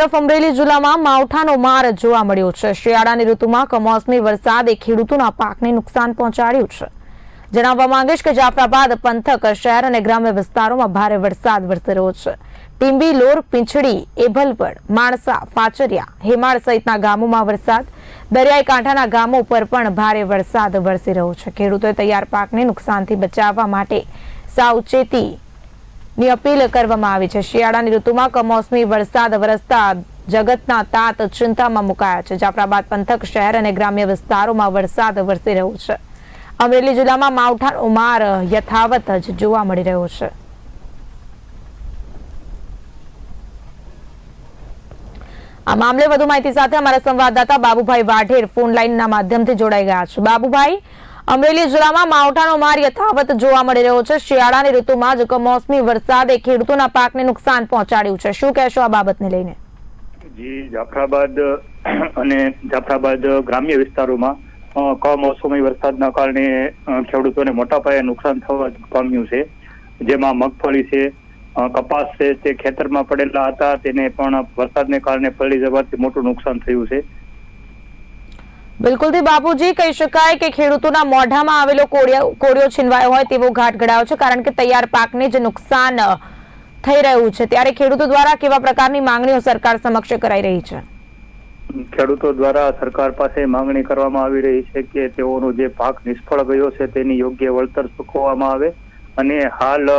તરફ અમરેલી જિલ્લામાં માવઠાનો માર જોવા મળ્યો છે. શિયાળાની ઋતુમાં કમોસમી વરસાદે ખેડૂતોના પાકને નુકસાન પહોંચાડ્યું છે. જણાવવા માંગીશ કે જાફરાબાદ, પંથક, શહેર અને ગ્રામ્ય વિસ્તારોમાં ભારે વરસાદ વરસી રહ્યો છે. ટીંબી, લોર, પીંછડી એભલપડ માણસા ફાચરિયા હેમાળ સહિતના ગામોમાં વરસાદ. દરિયાઈ કાંઠાના ગામો પર પણ ભારે વરસાદ વરસી રહ્યો છે. ખેડૂતોએ તૈયાર પાકને નુકસાનથી બચાવવા માટે સાવચેતી ની અપીલ કરવામાં આવી છે. શિયાળાની ઋતુમાં કમોસમી વરસાદ વરસતા જગતના તાત ચિંતામાં મુકાયા છે. જાફરાબાદ પંથક, શહેર અને ગ્રામ્ય વિસ્તારોમાં વરસાદ વરસી રહ્યો છે. અમરેલી જિલ્લામાં માવઠાનો ઉમાર યથાવત જ જોવા મળી રહ્યો છે. આ મામલે વધુ માહિતી સાથે અમારા સંવાદદાતા બાબુભાઈ વાઢેર ફોન લાઈનના માધ્યમથી જોડાઈ ગયા છે. બાબુભાઈ અમરેલી જિલ્લામાં માવઠાનો માર યથાવત જોવા મળી રહ્યો છે. શિયાળાની ઋતુમાં જ કમોસમી વરસાદે ખેડૂતોના પાકને નુકસાન પહોંચાડ્યું છે. શું કહેશો આ બાબતને લઈને? જી, જાફરાબાદ અને જાફરાબાદ ગ્રામ્ય વિસ્તારોમાં કમોસમી વરસાદના કારણે ખેડૂતોને મોટા પાયે નુકસાન થવા પામ્યું છે. જેમાં મગફળી છે કપાસ છે, તે ખેતરમાં પડેલા હતા. તેને પણ વરસાદને કારણે પલળી જવાથી મોટું નુકસાન થયું છે. બિલકુલથી બાપુજી કહી શકાય કે ખેડૂતોના મોઢામાં આવેલો કોળિયો છીનવાયો હોય તેવો ઘાટ ઘડાયો છે, કારણ કે તૈયાર પાકને જે નુકસાન થઈ રહ્યું છે. ત્યારે ખેડૂતો દ્વારા કેવા પ્રકારની માંગણીઓ સરકાર સમક્ષ કરાઈ રહી છે? ખેડૂતો દ્વારા સરકાર પાસે માંગણી કરવામાં આવી રહી છે કે તેઓનો જે પાક નિષ્ફળ ગયો છે તેની યોગ્ય વળતર ચૂકવવામાં આવે અને હાલ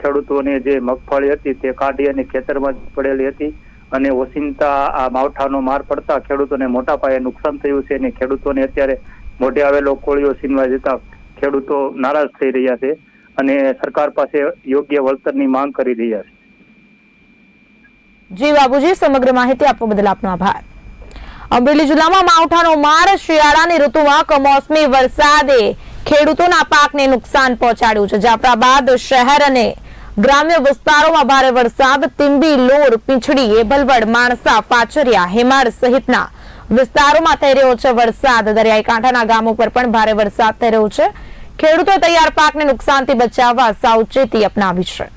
ખેડૂતોને જે મગફળી હતી તે કાઢી અને ખેતરમાં પડેલી હતી. અને ઓસિંતા આ માવઠાનો માર પડતા ખેડૂતોને મોટા પાયે નુકસાન થયું છે અને ખેડૂતોને અત્યારે મોઢે આવેલો કોળીઓ સીનવા જતા ખેડૂતો નારાજ થઈ રહ્યા છે અને સરકાર પાસે યોગ્ય વળતરની માંગ કરી રહ્યા છે. જી બાબુજી, સમગ્ર માહિતી આપવા બદલ આપનો આભાર. અમરેલી જિલ્લામાં માવઠાનો માર શિયાળાની ઋતુમાં કમોસમી વરસાદે ખેડૂતોના પાકને નુકસાન પહોંચાડ્યું છે. જાફરાબાદ શહેર અને ગ્રામ્ય વિસ્તારોમાં ભારે વરસાદ તિંબી લોર, પીંછડી એબલવડ માણસા પાચરિયા હેમાળ સહિતના વિસ્તારોમાં થઈ રહ્યો છે વરસાદ. દરિયાઈ કાંઠાના ગામો પર પણ ભારે વરસાદ થઈ રહ્યો છે. ખેડૂતો તૈયાર પાકને નુકસાનથી બચાવવા સાવચેતી અપનાવી છે.